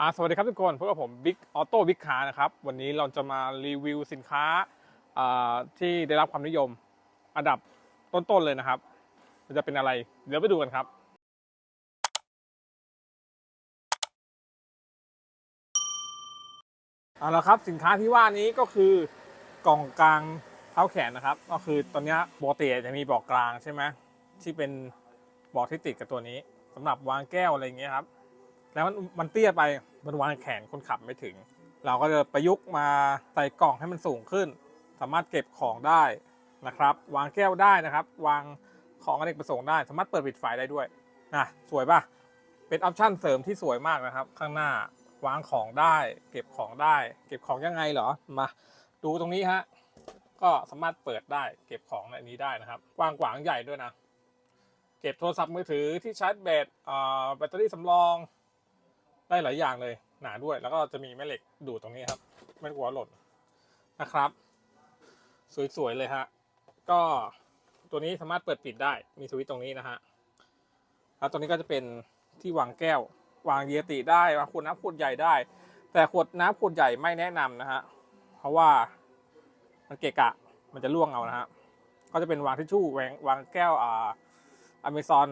อ่าสวัสดีครับทุกคนพบกับผมบิ๊กออโต้บิ๊กคานะครับ วันนี้เราจะมารีวิวสินค้าที่ได้รับความนิยมอันดับต้นๆเลยนะครับ มันจะเป็นอะไร เดี๋ยวไปดูกันครับ เอาละครับสินค้าที่ว่านี้ก็คือกล่องกลางเท้าแขนนะครับ ก็คือตอนนี้ยปกติจะมีบอกกลางใช่ไหมที่เป็นบอกที่ติดกับตัวนี้สำหรับวางแก้วอะไรอย่างเงี้ยครับ แล้วมันมันเตี้ยไปมันวางแขนคนขับไม่ถึง เราก็จะประยุกต์มาใส่กล่องให้มันสูงขึ้น สามารถเก็บของได้นะครับ วางแก้วได้นะครับ วางของอเนกประสงค์ได้ สามารถเปิดปิดไฟได้ด้วยนะสวยปะเป็นออปชั่นเสริมที่สวยมากนะครับ ข้างหน้าวางของได้ เก็บของได้ เก็บของยังไงเหรอมาดูตรงนี้ฮะก็สามารถเปิดได้ เก็บของในนี้ได้นะครับกว้างขวางใหญ่ด้วยนะ เก็บโทรศัพท์มือถือที่ชาร์จแบตแบตเตอรี่สำรอง ได้หลายอย่างเลยหนาด้วย แล้วก็จะมีแม่เหล็กดูดตรงนี้ครับ ไม่กลัวหล่นนะครับ สวยๆเลยฮะก็ตัวนี้สามารถเปิดปิดได้มีสวิตช์ตรงนี้นะฮะแล้วตัวนี้ก็จะเป็นที่วางแก้ว วางเยติได้วางขวดน้ำขวดใหญ่ได้ แต่ขวดน้ำขวดใหญ่ไม่แนะนำนะฮะเพราะว่ามันเกะกะมันจะล่วงเอานะฮะก็จะเป็นวางทิชชู่แหวงวางแก้วอ่าอเมซอน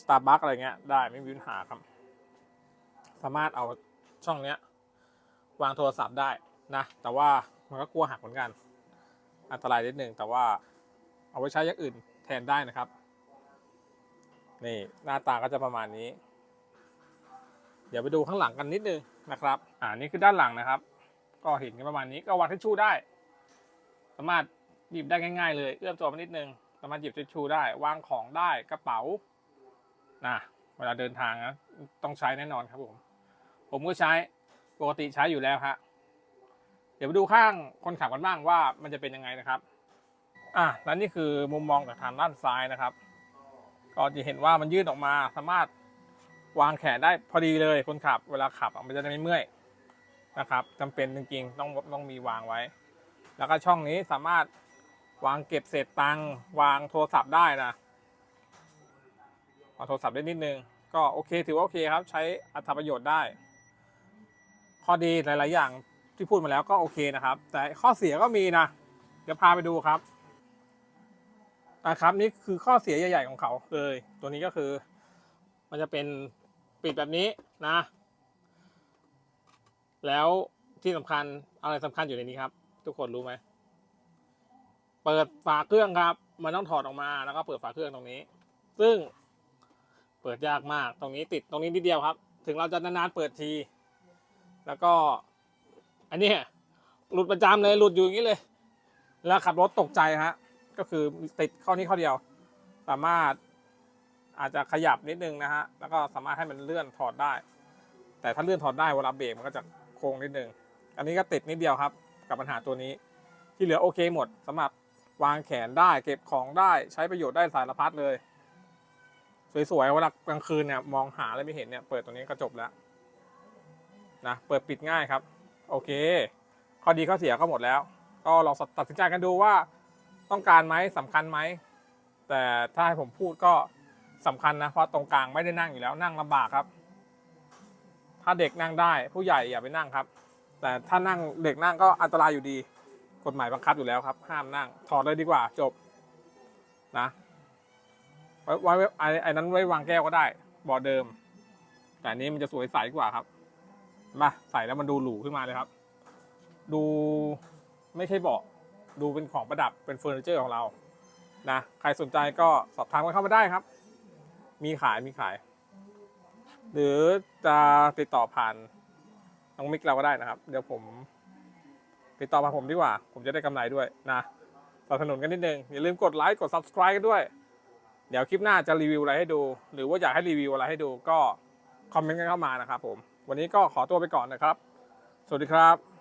สตาร์บัคอะไรเงี้ยได้ไม่มีปัญหาครับ สามารถเอาช่องเนี้ย วางโทรศัพท์ได้นะ แต่ว่ามันก็กลัวหักเหมือนกัน อันตรายนิดนึงแต่ว่าเอาไว้ใช้อย่างอื่นแทนได้นะครับ นี่หน้าตาก็จะประมาณนี้ เดี๋ยวไปดูข้างหลังกันนิดนึงนะครับ อ่านี่คือด้านหลังนะครับ ก็เห็นกันประมาณนี้ก็วางทิชชู่ได้ สามารถหยิบได้ง่าย ๆ เลยเอื้อมตัวมานิดนึงสามารถหยิบทิชชู่ได้ วางของได้กระเป๋านะเวลาเดินทางนะต้องใช้แน่นอนครับผม ผมก็ใช้ปกติใช้อยู่แล้วฮะเดี๋ยวไปดูข้างคนขับกันบ้างว่ามันจะเป็นยังไงนะครับ อะแล้วนี่คือมุมมองจากทางด้านซ้ายนะครับ ก็จะเห็นว่ามันยืดออกมาสามารถวางแขนได้พอดีเลยคนขับ เวลาขับมันจะได้ไม่เมื่อยนะครับจำเป็นจริงๆต้องต้องมีวางไว้ แล้วก็ช่องนี้สามารถวางเก็บเศษตังค์วางโทรศัพท์ได้นะวางโทรศัพท์ได้นิดนึง ก็โอเคถือว่าโอเคครับ ใช้อัตประโยชน์ได้ ข้อดีหลาย ๆ อย่างที่พูดมาแล้วก็โอเคนะครับ แต่ข้อเสียก็มีนะ เดี๋ยวพาไปดูครับนะครับนี่คือข้อเสียใหญ่ ๆ ของเขาเลย ตัวนี้ก็คือ มันจะเป็นปิดแบบนี้นะ แล้วที่สำคัญอะไรสำคัญอยู่ในนี้ครับ ทุกคนรู้ไหมเปิดฝาเครื่องครับ มันต้องถอดออกมาแล้วก็เปิดฝาเครื่องตรงนี้ ซึ่งเปิดยากมากตรงนี้ติดตรงนี้นิดเดียวครับ ถึงเราจะนานๆเปิดที แล้วก็ อันนี้หลุดประจำเลยหลุดอยู่อย่างนี้เลย แล้วขับรถตกใจฮะ ก็คือติดข้อนี้ข้อเดียว สามารถอาจจะขยับนิดนึงนะฮะ แล้วก็สามารถให้มันเลื่อนถอดได้ แต่ถ้าเลื่อนถอดได้เวลาเบรกมันก็จะโค้งนิดนึง อันนี้ก็ติดนิดเดียวครับ กับปัญหาตัวนี้ ที่เหลือโอเคหมดสำหรับวางแขนได้เก็บของได้ใช้ประโยชน์ได้สารพัดเลย สวยๆเวลากลางคืนเนี่ยมองหาอะไรไม่เห็นเนี่ยเปิดตัวนี้ก็จบแล้ว นะเปิดปิดง่ายครับ โอเค ข้อดีข้อเสียก็หมดแล้ว ก็ลองตัดสินใจกันดูว่าต้องการไหมสำคัญไหม แต่ถ้าให้ผมพูดก็สำคัญนะ เพราะตรงกลางไม่ได้นั่งอยู่แล้วนั่งลำบากครับ ถ้าเด็กนั่งได้ผู้ใหญ่อย่าไปนั่งครับ แต่ถ้านั่งเด็กนั่งก็อันตรายอยู่ดี กฎหมายบังคับอยู่แล้วครับ ห้ามนั่ง ถอดเลยดีกว่าจบนะไว้ไว้ไอ้ไอ้นั้นไว้วางแก้วก็ได้บอเดิม แต่นนี้มันจะสวยใสกว่าครับ มาใส่แล้วมันดูหรูขึ้นมาเลยครับ ดูไม่ใช่เบาะดูเป็นของประดับเป็นเฟอร์นิเจอร์ของเรานะใครสนใจก็สอบถามกันเข้ามาได้ครับ มีขายมีขาย หรือจะติดต่อผ่านน้องมิกเราก็ได้นะครับ เดี๋ยวผม ติดต่อมาผมดีกว่า ผมจะได้กำไรด้วยนะสนับสนุนกันนิดนึง อย่าลืมกดไลค์กด subscribe กันด้วย เดี๋ยวคลิปหน้าจะรีวิวอะไรให้ดู หรือว่าอยากให้รีวิวอะไรให้ดูก็คอมเมนต์กันเข้ามานะครับผม วันนี้ก็ขอตัวไปก่อนนะครับ สวัสดีครับ